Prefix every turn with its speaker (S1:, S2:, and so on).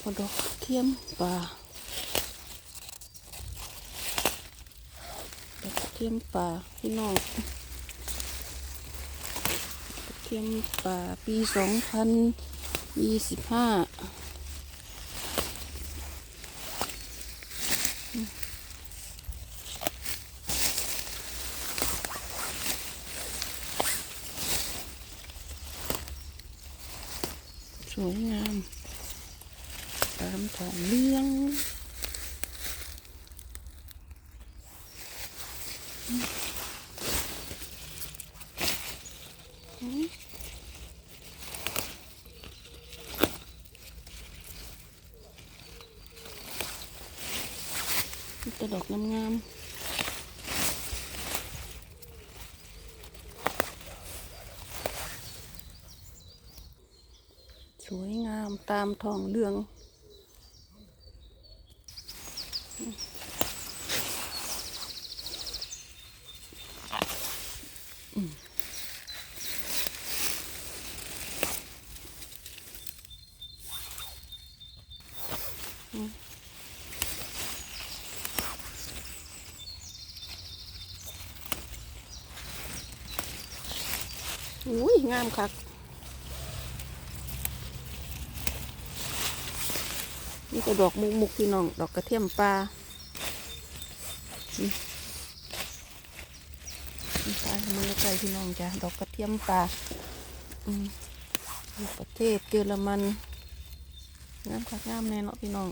S1: พอดอกเทียมป่าดอกเทียมป่าพี่น้องดอกเทียมป่าปีสองพันยี่สิบห้า วยงาม ตามทองเลี้ยงต่ดอกงามๆ สวยงามตามทองเรื่อง อุ้ยงามคัก นี่ก็ดอกมุกมุกพี่น้อง ดอกกระเทียมปลาปลามือไก่พี่น้องจ้ะ ดอกกระเทียมปลาประเทศเยอรมันงามคักงามแน่เนาะพี่น้อง